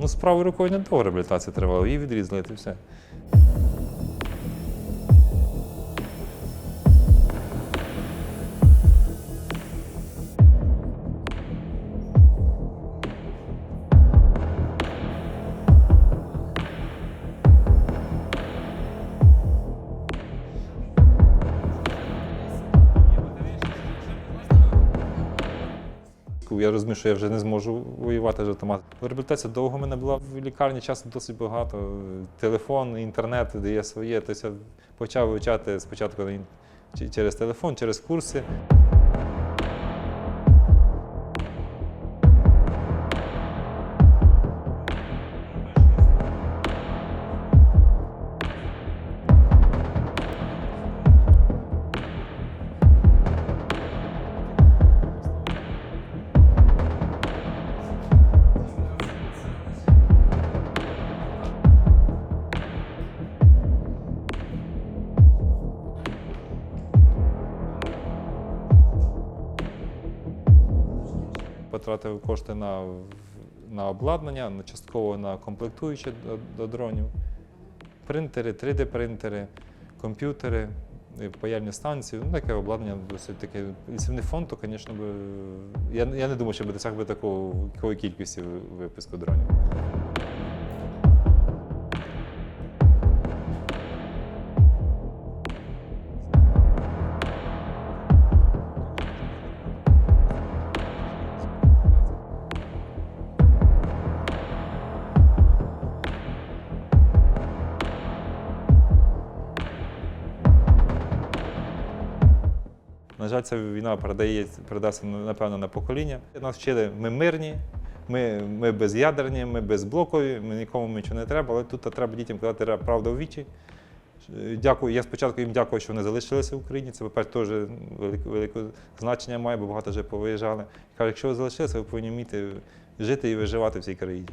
Ну, з правою рукою не довго реабілітація тривала, її відрізали і все. Я розумію, що я вже не зможу воювати з автоматом. Реабілітація довго мене була в лікарні, часу досить багато. Телефон, інтернет, де є своє. Тобто я почав вивчати спочатку через телефон, через курси. Потратив кошти на, на обладнання, на частково на комплектуючі до, до дронів. Принтери, 3D-принтери, комп'ютери, паяльні станції. Ну, таке обладнання досить таке. Якщо фонд, то, звісно, я, я не думаю, що би досяг би такої кількості випуску дронів. На жаль, ця війна передає, передасться, напевно, на покоління. Нас вчили, ми мирні, ми, ми без'ядерні, ми безблокові, ми нікому нічого не треба, але тут треба дітям казати ра- правду в вічі. Дякую. Я спочатку їм дякую, що вони залишилися в Україні. Це, по-перше, теж велике, велике значення має, бо багато вже повиїжджали. Кажу, якщо ви залишилися, ви повинні вміти жити і виживати в цій країні.